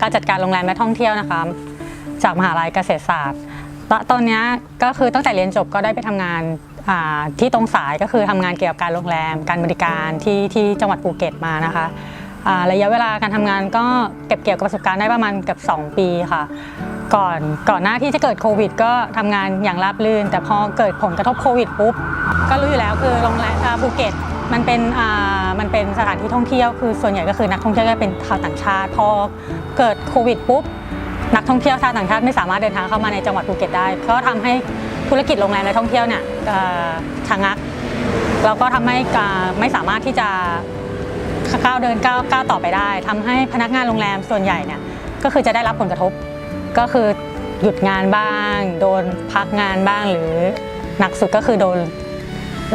การจัดการโรงแรมและท่องเที่ยวนะคะ จากมหาลัยเกษตรศาสตร์และตอนนี้ก็คือตั้งแต่เรียนจบก็ได้ไปทำงานที่ตรงสายก็คือทำงานเกี่ยวกับการโรงแรม การบริการที่ที่จังหวัดภูเก็ตมานะคะระยะเวลาการทำงานก็เก็บเกี่ยวกับประสบการณ์ได้ประมาณเกือบ2 ปีค่ะ ก่อนก่อนหน้าที่จะเกิดโควิด ก็ทำงานอย่างราบรื่น แต่พอเกิดผลกระทบโควิดปุ๊บก็รู้อยู่แล้วคือโรงแรมภูเก็ต มันเป็นอ่ามันเป็นสถานที่ท่องเที่ยวคือส่วนใหญ่ก็คือนักท่องเที่ยวก็เป็นชาวต่างชาติพอเกิดโควิดปุ๊บนักท่องเที่ยวชาวต่างชาติไม่สามารถเดินทางเข้ามาในจังหวัดภูเก็ตได้ ก็ทำให้ธุรกิจโรงแรมและท่องเที่ยวเนี่ยชะงักแล้วก็ทำให้อ่าไม่สามารถที่จะก้าวเดินก้าวก้าวต่อไปได้ทำให้พนักงานโรงแรมส่วนใหญ่เนี่ยก็คือจะได้รับผลกระทบ ก็คือหยุดงานบ้าง โดนพักงานบ้างหรือหนักสุดก็คือโดน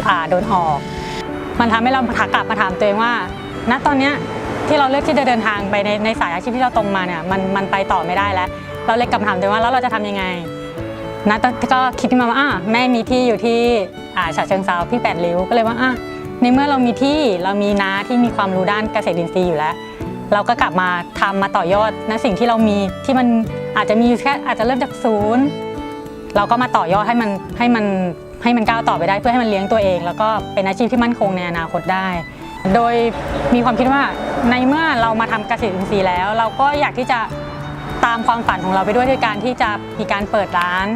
อ่าโดนออก มันทำให้เราถากลับมาถามตัวเองว่า ณตอนเนี้ยที่เราเลือกที่จะเดินทางไปในในสายอาชีพที่เราตรงมาเนี่ยมันมันไปต่อไม่ได้แล้ว เราเลยกลับถามตัวเองว่าแล้วเราจะทำยังไงณตอนก็คิดขึ้นมาว่าอะแม่มีที่อยู่ที่อ่าฉะเชิงเซาพี่แปดริ้วก็เลยว่าอะในเมื่อเรามีที่เรามีน้าที่มีความรู้ด้านเกษตรอินทรีย์อยู่แล้ว เราก็กลับมาทำมาต่อยอดนะสิ่งที่เรามีที่มันอาจจะมีอยู่แค่อาจจะเริ่มจากศูนย์เราก็มาต่อยอดให้มันให้มัน ให้มันก้าวต่อไปได้เพื่อให้มันเลี้ยงตัวเอง แล้วก็เป็นอาชีพที่มั่นคงในอนาคตได้ โดยมีความคิดว่าในเมื่อเรามาทำเกษตรอินทรีย์แล้ว เราก็อยากที่จะตามความฝันของเราไปด้วยด้วยการที่จะมีการเปิดร้าน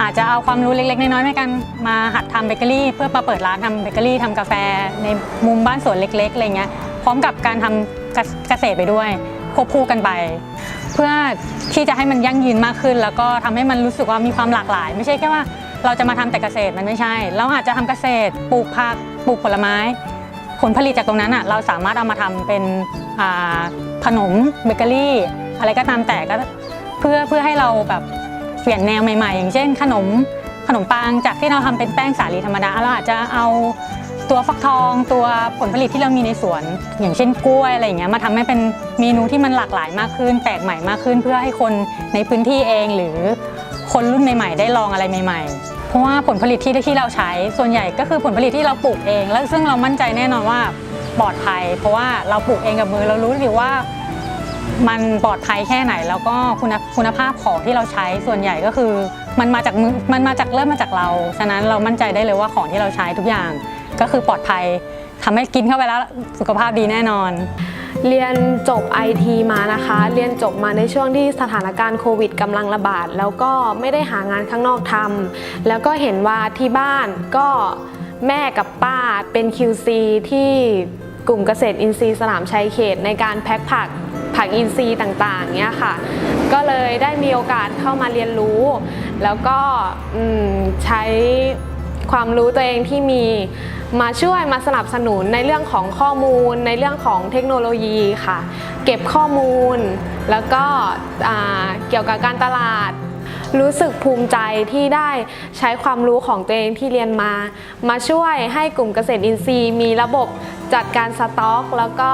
อาจจะเอาความรู้เล็กๆ น้อยๆในการมาหัดทำเบเกอรี่ เพื่อมาเปิดร้านทำเบเกอรี่ทำกาแฟ ในมุมบ้านสวนเล็กๆอะไรเงี้ยพร้อมกับการทำเกษตรไปด้วยควบคู่กันไปเพื่อที่จะให้มันยั่งยืนมากขึ้น แล้วก็ทำให้มันรู้สึกว่ามีความหลากหลาย ไม่ใช่แค่ว่า เราจะมาทำแต่เกษตรมันไม่ใช่ เราอาจจะทำเกษตรปลูกผักปลูกผลไม้ ผลผลิตจากตรงนั้นอะเราสามารถเอามาทำเป็นขนมเบเกอรี่ อะไรก็ตามแต่ก็เพื่อเพื่อให้เราแบบเปลี่ยนแนวใหม่ๆ อย่างเช่น ขนมขนมปังจากที่เราทำเป็นแป้งสาลีธรรมดาเราอาจจะเอาตัวฟักทองตัวผลผลิตที่เรามีในสวน อย่างเช่นกล้วยอะไรอย่างเงี้ยมาทำให้เป็นเมนูที่มันหลากหลายมากขึ้น แปลกใหม่มากขึ้น เพื่อให้คนในพื้นที่เองหรือ คนรุ่นใหม่ๆ ได้ลองอะไรใหม่ ๆ เพราะว่าผลผลิตที่ที่เราใช้ ส่วนใหญ่ก็คือผลผลิตที่เราปลูกเอง แล้วซึ่งเรามั่นใจแน่นอนว่าปลอดภัย เพราะว่าเราปลูกเองกับมือเรารู้ดีว่ามันปลอดภัยแค่ไหน แล้วก็คุณคุณภาพของที่เราใช้ส่วนใหญ่ก็คือ มันมาจากมือมันมาจากเริ่มมาจากเราฉะนั้นเรามั่นใจได้เลยว่าของที่เราใช้ทุกอย่าง ก็คือปลอดภัยทำให้กินเข้าไปแล้วสุขภาพดีแน่นอน เรียนจบ IT มานะคะ เรียนจบมาในช่วงที่สถานการณ์โควิดกำลังระบาด แล้วก็ไม่ได้หางานข้างนอกทำแล้วก็เห็นว่าที่บ้านก็แม่กับป้าเป็น QC ที่กลุ่มเกษตรอินทรีย์สนามชัยเขต ในการแพ็คผักผักอินทรีย์ต่างๆเนี้ยค่ะ ก็เลยได้มีโอกาสเข้ามาเรียนรู้ แล้วก็ใช้ ความรู้ตัวเองที่มีมาช่วยมาสนับสนุนในเรื่องของข้อมูล ในเรื่องของเทคโนโลยีค่ะ เก็บข้อมูล แล้วก็เกี่ยวกับการตลาด รู้สึกภูมิใจที่ได้ใช้ความรู้ของตัวเองที่เรียนมา มาช่วยให้กลุ่มเกษตรอินทรีย์ มีระบบ จัดการสต็อก แล้วก็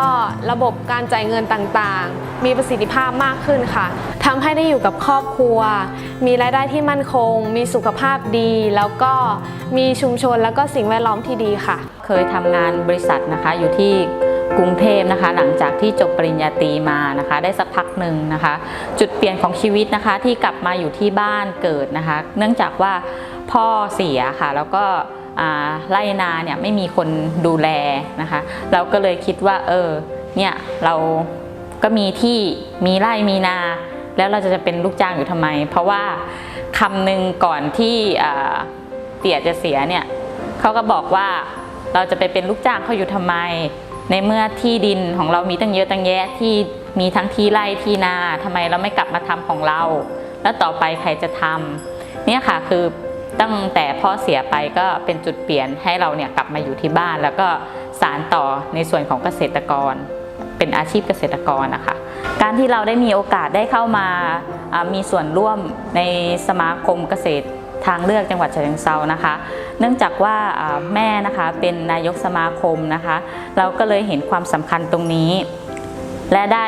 ระบบการจ่ายเงินต่างๆ มีประสิทธิภาพมากขึ้นค่ะทำให้ได้อยู่กับครอบครัว มีรายได้ที่มั่นคง มีสุขภาพดี แล้วก็มีชุมชนแล้วก็สิ่งแวดล้อมที่ดีค่ะ เคยทำงานบริษัทนะคะอยู่ที่กรุงเทพนะคะ หลังจากที่จบปริญญาตรีมานะคะ ได้สักพักหนึ่งนะคะ จุดเปลี่ยนของชีวิตนะคะที่กลับมาอยู่ที่บ้านเกิดนะคะ เนื่องจากว่าพ่อเสียค่ะ แล้วก็ ไร่นาเนี่ยไม่มีคนดูแลนะคะ เราก็เลยคิดว่าเออเนี่ยเราก็มีที่มีไร่มีนา แล้วเราจะเป็นลูกจ้างอยู่ทำไม เพราะว่าคำหนึ่งก่อนที่เตี่ยจะเสียเนี่ยเขาก็บอกว่าเราจะไปเป็นลูกจ้างเขาอยู่ทำไม ในเมื่อที่ดินของเรามีตั้งเยอะตั้งแยะที่มีทั้งที่ไร่ที่นาทำไมเราไม่กลับมาทำของเรา แล้วต่อไปใครจะทำเนี่ยค่ะคือ ตั้งแต่พ่อเสียไปก็เป็นจุดเปลี่ยนให้เราเนี่ยกลับมาอยู่ที่บ้าน แล้วก็สารต่อในส่วนของเกษตรกร เป็นอาชีพเกษตรกรนะคะ การที่เราได้มีโอกาสได้เข้ามามีส่วนร่วมในสมาคมเกษตรทางเลือกจังหวัดฉะเชิงเซานะคะ เนื่องจากว่าแม่นะคะเป็นนายกสมาคมนะคะ เราก็เลยเห็นความสำคัญตรงนี้ และได้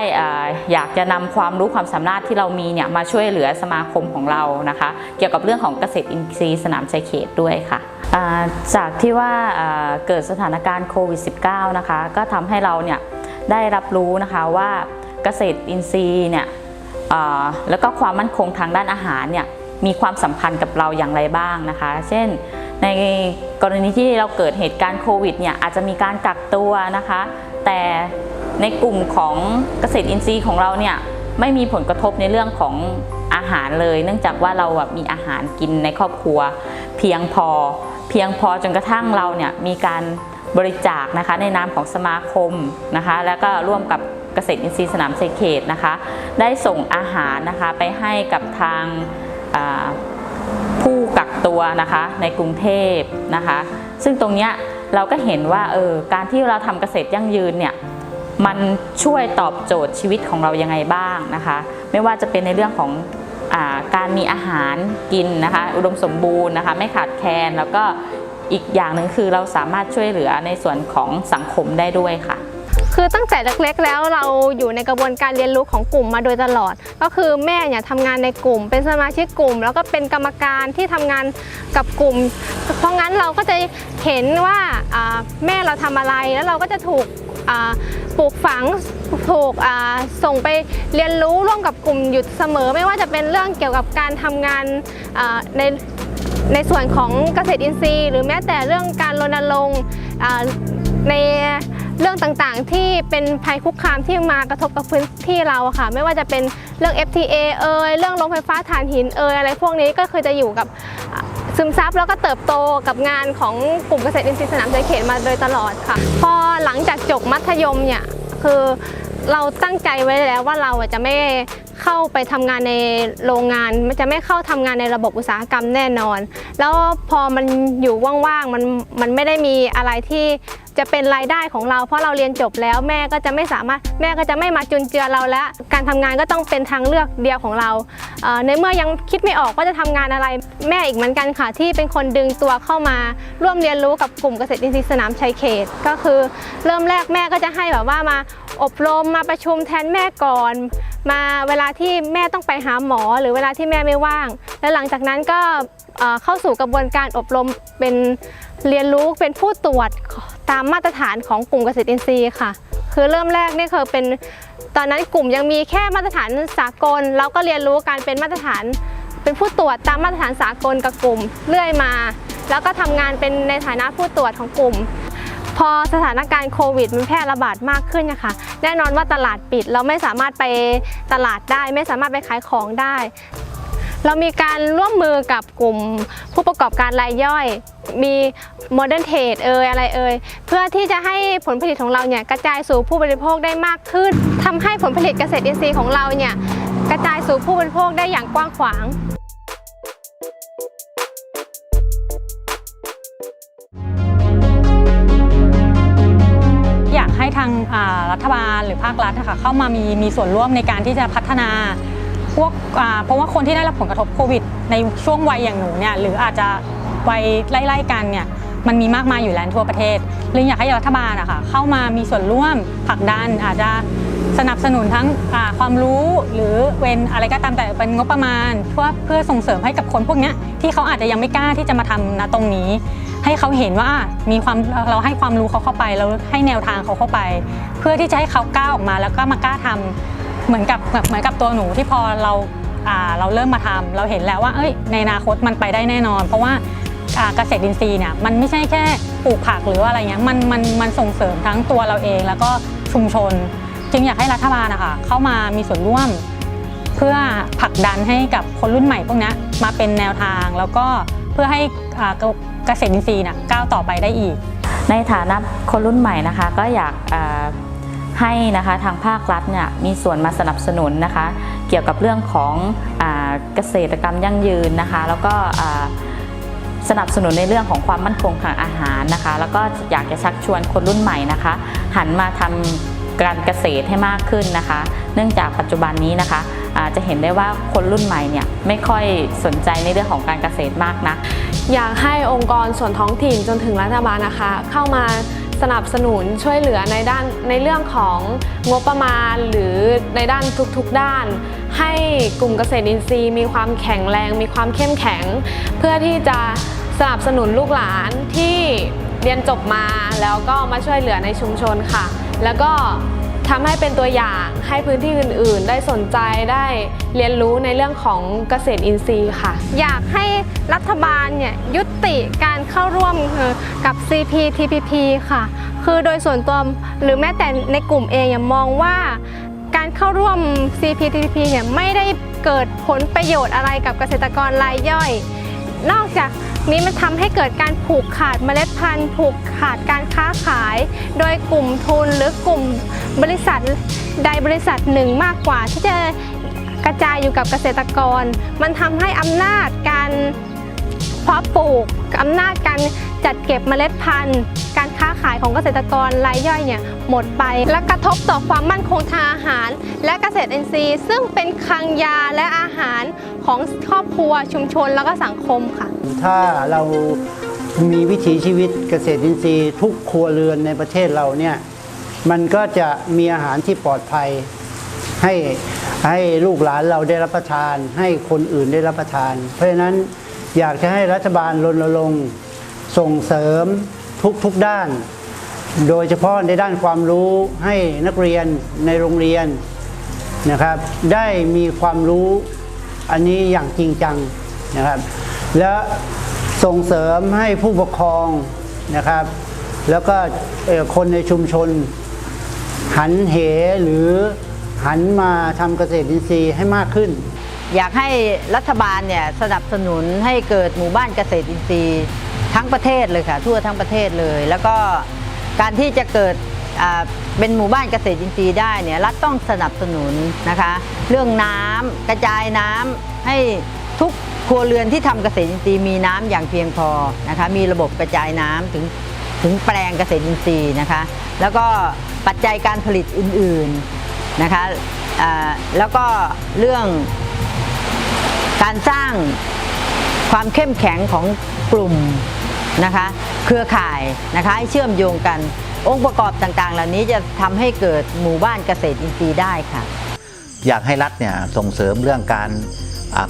อยากจะนำความรู้ความสามารถที่เรามีเนี่ยมาช่วยเหลือสมาคมของเรานะคะ เกี่ยวกับเรื่องของเกษตรอินทรีย์สนามชัยเขตด้วยค่ะจากที่ว่าเกิดสถานการณ์โควิด -19 นะคะก็ทำให้เราเนี่ยได้รับรู้นะคะว่าเกษตรอินทรีย์เนี่ยแล้วก็ความมั่นคงทางด้านอาหารเนี่ยมีความสัมพันธ์กับเราอย่างไรบ้างนะคะ เช่นในกรณีที่เราเกิดเหตุการณ์โควิดเนี่ยอาจจะมีการกักตัวนะคะ แต่ ในกลุ่มของเกษตรอินทรีย์ของเราเนี่ยไม่มีผลกระทบในเรื่องของอาหารเลย เนื่องจากว่าเราแบบมีอาหารกินในครอบครัว เพียงพอ เพียงพอจนกระทั่งเราเนี่ยมีการบริจาคนะคะในนามของสมาคมนะคะ แล้วก็ร่วมกับเกษตรอินทรีย์สนามชัยเขตนะคะ ได้ส่งอาหารนะคะไปให้กับทางาผู้กักตัวนะคะในกรุงเทพนะคะ ซึ่งตรงเนี้ยเราก็เห็นว่าเออการที่เราทำเกษตรยั่งยืนเนี่ย มันช่วยตอบโจทย์ชีวิตของเรายังไงบ้างนะคะ ไม่ว่าจะเป็นในเรื่องของอการมีอาหารกินนะคะ อุดมสมบูรณ์นะคะ ไม่ขาดแคลนแล้วก็อีกอย่างหนึ่งคือเราสามารถช่วยเหลือในส่วนของสังคมได้ด้วยค่ะ คือตั้งแต่เล็กๆแล้วเราอยู่ในกระบวนการเรียนรู้ของกลุ่มมาโดยตลอด ก็คือแม่เนี่ยทำงานในกลุ่ม เป็นสมาชิกกลุ่ม แล้วก็เป็นกรรมการที่ทำงานกับกลุ่ม เพราะงั้นเราก็จะเห็นว่าแม่เราทำอะไรแล้วเราก็จะถูก ปลูกฝังถูกส่งไปเรียนรู้ร่วมกับกลุ่มอยู่เสมอ ไม่ว่าจะเป็นเรื่องเกี่ยวกับการทำงานในในส่วนของเกษตรอินทรีย์ หรือแม้แต่เรื่องการรณรงค์ในเรื่องต่างๆ ที่เป็นภัยคุกคามที่มากระทบกับพื้นที่เราค่ะ ไม่ว่าจะเป็นเรื่อง FTA เอยเรื่องโรงไฟฟ้าถ่านหินเอยอะไรพวกนี้ก็คือจะอยู่กับ ซึมซับแล้วก็เติบโตกับงานของกลุ่มเกษตรอินทรีย์สนามใจเขตมาโดยตลอดค่ะ พอหลังจากจบมัธยมเนี่ยคือเราตั้งใจไว้แล้วว่าเราจะไม่เข้าไปทำงานในโรงงานจะไม่เข้าทำงานในระบบอุตสาหกรรมแน่นอน แล้วพอมันอยู่ว่างๆมันมันไม่ได้มีอะไรที่ จะเป็นรายได้ของเรา เพราะเราเรียนจบแล้วแม่ก็จะไม่สามารถแม่ก็จะไม่มาจุนเจือเราแล้วการทำงานก็ต้องเป็นทางเลือกเดียวของเราในเมื่อยังคิดไม่ออกว่าจะทำงานอะไรแม่อีกเหมือนกันค่ะ ที่เป็นคนดึงตัวเข้ามาร่วมเรียนรู้กับกลุ่มเกษตรอินทรีย์สนามชัยเขต ก็คือเริ่มแรกแม่ก็จะให้แบบว่ามาอบรมมาประชุมแทนแม่ก่อน มาเวลาที่แม่ต้องไปหาหมอหรือเวลาที่แม่ไม่ว่าง แล้วหลังจากนั้นก็เข้าสู่กระบวนการอบรมเป็นเรียนรู้เป็นผู้ตรวจ ตามมาตรฐานของกลุ่มเกษตรอินทรีย์ค่ะ คือเริ่มแรกนี่คือเป็นตอนนั้นกลุ่มยังมีแค่มาตรฐานสากล เราก็เรียนรู้การเป็นมาตรฐาน เป็นผู้ตรวจตามมาตรฐานสากลกับกลุ่มเรื่อยมา แล้วก็ทำงานเป็นในฐานะผู้ตรวจของกลุ่ม พอสถานการณ์โควิดมันแพร่ระบาดมากขึ้นนะคะแน่นอนว่าตลาดปิดเราไม่สามารถไปตลาดได้ ไม่สามารถไปขายของได้ เรามีการร่วมมือกับกลุ่มผู้ประกอบการรายย่อย มีโมเดิร์นเทรดเอยอะไรเอยเพื่อที่จะให้ผลผลิตของเราเนี่ยกระจายสู่ผู้บริโภคได้มากขึ้นทำให้ผลผลิตเกษตรอินทรีย์ของเราเนี่ยกระจายสู่ผู้บริโภคได้อย่างกว้างขวางอยากให้ทางรัฐบาลหรือภาครัฐนะคะเข้ามามีมีส่วนร่วมในการที่จะพัฒนา พวกเพราะว่าคนที่ได้รับผลกระทบโควิด ในช่วงวัยอย่างหนูเนี่ยหรืออาจจะวัยไล่ๆกันเนี่ยมันมีมากมายอยู่แล้วทั่วประเทศเลยอยากให้รัฐบาลอะค่ะเข้ามามีส่วนร่วมผลักดันอาจจะสนับสนุนทั้งความรู้หรือเวนอะไรก็ตามแต่เป็นงบประมาณ เพื่อเพื่อส่งเสริมให้กับคนพวกนี้ที่เขาอาจจะยังไม่กล้าที่จะมาทำณตรงนี้ ให้เขาเห็นว่ามีความเราให้ความรู้เขาเข้าไปเราให้แนวทางเขาเข้าไป เพื่อที่จะให้เขากล้าออกมาแล้วก็มากล้าทำ เหมือนกับเหมือนกับตัวหนูที่พอเราเราเริ่มมาทำเราเห็นแล้วว่าเอ้ยในอนาคตมันไปได้แน่นอน เพราะว่าเกษตรอินทรีย์เนี่ยมันไม่ใช่แค่ปลูกผักหรือว่าอะไรเงี้ยมันมันมันส่งเสริมทั้งตัวเราเองแล้วก็ชุมชน จึงอยากให้รัฐบาลนะคะเข้ามามีส่วนร่วม เพื่อผลักดันให้กับคนรุ่นใหม่พวกนี้มาเป็นแนวทางแล้วก็เพื่อให้เกษตรอินทรีย์น่ะก้าวต่อไปได้อีก ในฐานะคนรุ่นใหม่นะคะก็อยากอ ให้นะคะทางภาครัฐเนี่ยมีส่วนมาสนับสนุนนะคะ เกี่ยวกับเรื่องของอเกษตรกรรมยั่งยืนนะคะ แล้วก็สนับสนุนในเรื่องของความมั่นคงทางอาหารนะคะ แล้วก็อยากจะชักชวนคนรุ่นใหม่นะคะ หันมาทำการเกษตรให้มากขึ้นนะคะ เนื่องจากปัจจุบันนี้นะคะจะเห็นได้ว่าคนรุ่นใหม่เนี่ยไม่ค่อยสนใจในเรื่องของการเกษตรมากนักอยากให้องค์กรส่วนท้องถิ่นจนถึงรัฐบาลนะคะ เข้ามา สนับสนุนช่วยเหลือในด้านในเรื่องของงบประมาณหรือในด้านทุกๆด้าน ให้กลุ่มเกษตรอินทรีย์มีความแข็งแรง มีความเข้มแข็ง เพื่อที่จะสนับสนุนลูกหลานที่เรียนจบมาแล้วก็มาช่วยเหลือในชุมชนค่ะ แล้วก็ ทำให้เป็นตัวอย่างให้พื้นที่อื่น ๆ ได้สนใจได้เรียนรู้ในเรื่องของเกษตรอินทรีย์ค่ะ อยากให้รัฐบาลเนี่ยยุติการเข้าร่วมกับ CPTPP ค่ะ คือโดยส่วนตัวหรือแม้แต่ในกลุ่มเองเมองว่าการเข้าร่วม CPTPP เนี่ยไม่ได้เกิดผลประโยชน์อะไรกับเกษตรกรรายย่อย นอกจาก นี้มันทำให้เกิดการผูกขาดเมล็ดพันธุ์ ผูกขาดการค้าขาย โดยกลุ่มทุนหรือกลุ่มบริษัทใดบริษัทหนึ่งมากกว่าที่จะกระจายอยู่กับเกษตรกร มันทำให้อำนาจการ เพาะปลูกอำนาจการจัดเก็บเมล็ดพันธุ์ การค้าขายของเกษตรกรรายย่อยเนี่ยหมดไป และกระทบต่อความมั่นคงทางอาหาร และเกษตรอินทรีย์ ซึ่งเป็นคลังยาและอาหารของครอบครัวชุมชนแล้วก็สังคมค่ะ ถ้าเรามีวิถีชีวิตเกษตรอินทรีย์ทุกครัวเรือนในประเทศเราเนี่ยมันก็จะมีอาหารที่ปลอดภัย ให้ให้ลูกหลานเราได้รับประทาน ให้คนอื่นได้รับประทาน เพราะฉะนั้น อยากจะให้รัฐบาลรณรงค์ส่งเสริมทุกทุกๆด้าน โดยเฉพาะในด้านความรู้ให้นักเรียนในโรงเรียนนะครับ ได้มีความรู้อันนี้อย่างจริงจังนะครับ และส่งเสริมให้ผู้ปกครองนะครับ แล้วก็คนในชุมชน หันเหหรือหันมาทำเกษตรอินทรีย์ให้มากขึ้น อยากให้รัฐบาลเนี่ยสนับสนุนให้เกิดหมู่บ้านเกษตรอินทรีย์ทั้งประเทศเลยค่ะ ทั่วทั้งประเทศเลย แล้วก็การที่จะเกิดเป็นหมู่บ้านเกษตรอินทรีย์ได้เนี่ยรัฐต้องสนับสนุนนะคะ เรื่องน้ำกระจายน้ำให้ทุกครัวเรือนที่ทำเกษตรอินทรีย์มีน้ำอย่างเพียงพอนะคะ มีระบบกระจายน้ำถึงถึงแปลงเกษตรอินทรีย์นะคะ แล้วก็ปัจจัยการผลิตอื่น ๆนะคะแล้วก็เรื่อง การสร้างความเข้มแข็งของกลุ่มนะคะ เครือข่ายนะคะให้เชื่อมโยงกัน องค์ประกอบต่างๆ เหล่านี้จะทำให้เกิดหมู่บ้านเกษตรอินทรีย์ได้ค่ะ อยากให้รัฐเนี่ยส่งเสริมเรื่องการ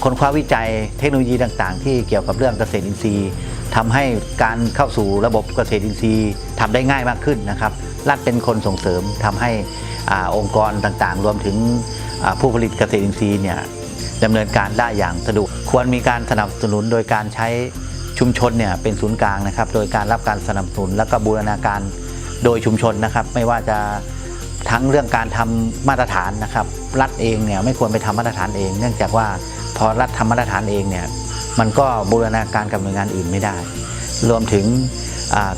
ค้นคว้าวิจัยเทคโนโลยีต่างๆ ที่เกี่ยวกับเรื่องเกษตรอินทรีย์ทำให้การเข้าสู่ระบบเกษตรอินทรีย์ทำได้ง่ายมากขึ้นนะครับ รัฐเป็นคนส่งเสริมทำให้อองค์กรต่างๆ รวมถึงผู้ผลิตเกษตรอินทรีย์เนี่ย ดำเนินการได้อย่างสะดวก ควรมีการสนับสนุนโดยการใช้ชุมชนเนี่ยเป็นศูนย์กลางนะครับ โดยการรับการสนับสนุนและก็บูรณาการโดยชุมชนนะครับ ไม่ว่าจะทั้งเรื่องการทำมาตรฐานนะครับ รัฐเองเนี่ยไม่ควรไปทำมาตรฐานเอง เนื่องจากว่าพอรัฐทำมาตรฐานเองเนี่ยมันก็บูรณาการกับหน่วยงานอื่นไม่ได้ รวมถึง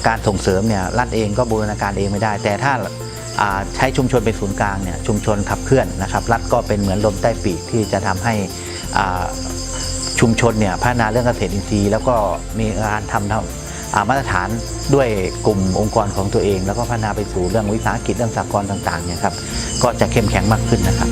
การส่งเสริมเนี่ยรัฐเองก็บูรณาการเองไม่ได้ แต่ถ้าอ่า ใช้ชุมชนเป็นศูนย์กลางเนี่ยชุมชนขับเคลื่อนนะครับ รัฐก็เป็นเหมือนลมใต้ปีกที่จะทำให้ชุมชนเนี่ยพัฒนาเรื่องเกษตรอินทรีย์ แล้วก็มีการทำทำมาตรฐานด้วยกลุ่มองค์กรของตัวเอง แล้วก็พัฒนาไปสู่เรื่องวิสาหกิจเรื่องสากลต่างๆเนี่ยครับก็จะเข้มแข็งมากขึ้นนะครับ